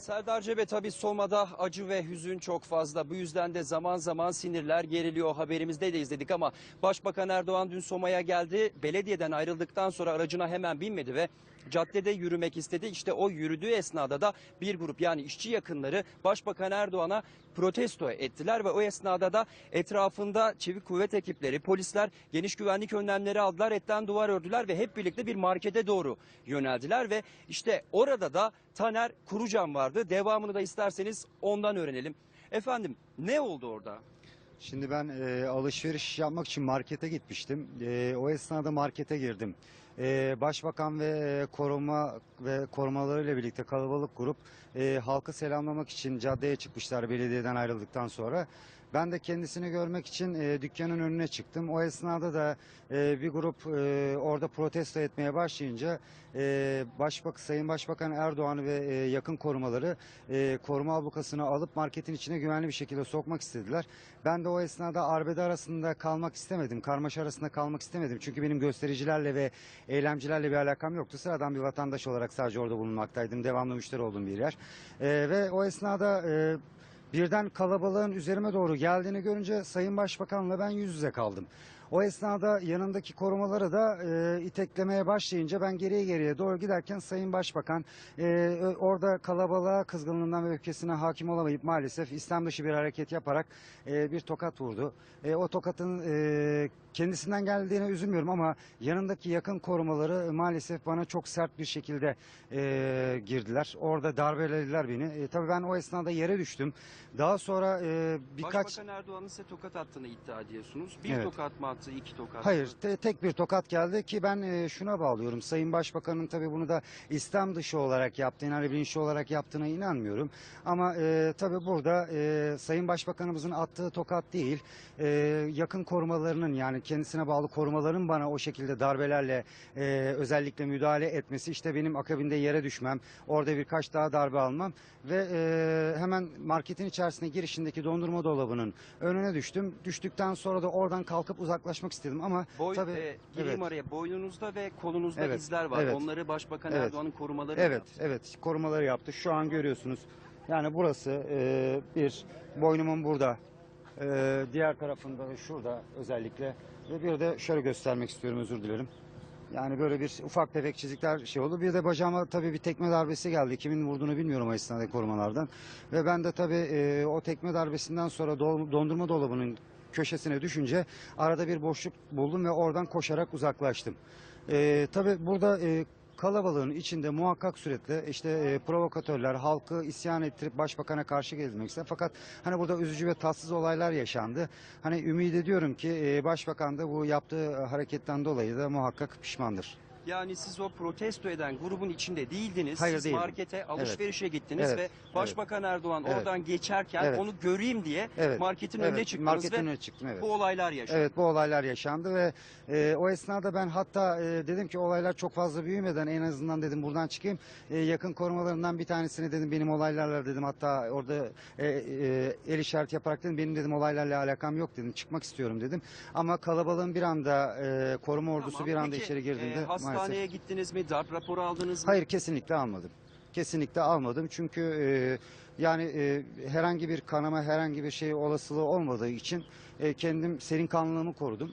Serdar Cebe tabii Soma'da acı ve hüzün çok fazla. Bu yüzden de zaman zaman sinirler geriliyor. Haberimizde de izledik ama Başbakan Erdoğan dün Soma'ya geldi. Belediyeden ayrıldıktan sonra aracına hemen binmedi ve caddede yürümek istedi. İşte o yürüdüğü esnada da bir grup yani işçi yakınları Başbakan Erdoğan'a protesto ettiler ve o esnada da etrafında çevik kuvvet ekipleri, polisler geniş güvenlik önlemleri aldılar, etten duvar ördüler ve hep birlikte bir markete doğru yöneldiler ve işte orada da Taner Kurucan vardı. Devamını da isterseniz ondan öğrenelim. Efendim ne oldu orada? Şimdi ben e, alışveriş yapmak için markete gitmiştim. E, o esnada markete girdim. E, Başbakan ve e, koruma ve korumalarıyla birlikte kalabalık grup e, halkı selamlamak için caddeye çıkmışlar belediyeden ayrıldıktan sonra. Ben de kendisini görmek için e, dükkanın önüne çıktım. O esnada da e, bir grup e, orada protesto etmeye başlayınca e, Başbak Sayın Başbakan Erdoğan ve e, yakın korumaları e, koruma ablukasını alıp marketin içine güvenli bir şekilde sokmak istediler. Ben de o esnada arbede arasında kalmak istemedim. Karmaşa arasında kalmak istemedim. Çünkü benim göstericilerle ve eylemcilerle bir alakam yoktu. Sıradan bir vatandaş olarak sadece orada bulunmaktaydım. Devamlı müşteri olduğum bir yer. E, ve o esnada e, birden kalabalığın üzerime doğru geldiğini görünce Sayın Başbakan'la ben yüz yüze kaldım. O esnada yanındaki korumaları da e, iteklemeye başlayınca ben geriye geriye doğru giderken Sayın Başbakan e, ö- orada kalabalığa kızgınlığından ve öfkesine hakim olamayıp maalesef İslam dışı bir hareket yaparak e, bir tokat vurdu. E, o tokatın e, kendisinden geldiğine üzülmüyorum ama yanındaki yakın korumaları maalesef bana çok sert bir şekilde e, girdiler. Orada darbelediler beni. E, tabii ben o esnada yere düştüm. Daha sonra e, birkaç... Başbakan Erdoğan'ın size tokat attığını iddia ediyorsunuz. Bir Evet. tokat mı attı, iki tokat mı? Hayır, te- tek bir tokat geldi ki ben e, şuna bağlıyorum. Sayın Başbakan'ın tabii bunu da İslam dışı olarak yaptığını, hani bilinçli olarak yaptığına inanmıyorum. Ama e, tabii burada e, Sayın Başbakanımızın attığı tokat değil, e, yakın korumalarının yani kendisine bağlı korumaların bana o şekilde darbelerle e, özellikle müdahale etmesi, işte benim akabinde yere düşmem, orada birkaç daha darbe almam ve e, hemen marketin içerisine girişindeki dondurma dolabının önüne düştüm. Düştükten sonra da oradan kalkıp uzaklaşmak istedim ama Boy, tabii e, gireyim evet. araya. Boynunuzda ve kolunuzda Evet, izler var. evet. Onları Başbakan Evet. Erdoğan'ın korumaları Evet, yaptı? evet. Korumaları yaptı. Şu an görüyorsunuz. Yani burası e, bir boynumun burada. E, diğer tarafında da şurada özellikle. Ve bir de şöyle göstermek istiyorum özür dilerim. Yani böyle bir ufak tefek çizikler şey oldu. Bir de bacağıma tabii bir tekme darbesi geldi. Kimin vurduğunu bilmiyorum o korumalardan. Ve ben de tabii e, o tekme darbesinden sonra dol- dondurma dolabının köşesine düşünce arada bir boşluk buldum ve oradan koşarak uzaklaştım. E, tabii burada e, kalabalığın içinde muhakkak suretle işte e, provokatörler halkı isyan ettirip başbakana karşı gelmek ister. Fakat hani burada üzücü ve tatsız olaylar yaşandı. Hani ümit ediyorum ki e, başbakan da bu yaptığı hareketten dolayı da muhakkak pişmandır. Yani siz o protesto eden grubun içinde değildiniz. Hayır, siz değildim. markete alışverişe gittiniz Evet, ve Başbakan Erdoğan Evet. oradan geçerken Evet. onu göreyim diye Evet. marketin evet, önüne çıktınız marketin ve önüne çıktım evet. bu olaylar yaşandı. Evet bu olaylar yaşandı ve e, o esnada ben hatta e, dedim ki olaylar çok fazla büyümeden en azından dedim buradan çıkayım. E, yakın korumalarından bir tanesini dedim benim olaylarla dedim hatta orada e, e, el işareti yaparak dedim benim dedim olaylarla alakam yok dedim çıkmak istiyorum dedim. Ama kalabalığın bir anda e, koruma ordusu Tamam, bir anda peki, içeri girdiğinde e, hastaneye maalesef. gittiniz mi? Darp raporu aldınız mı? Hayır kesinlikle almadım. Kesinlikle almadım çünkü e, yani e, herhangi bir kanama herhangi bir şey olasılığı olmadığı için e, kendim serin kanlılığımı korudum.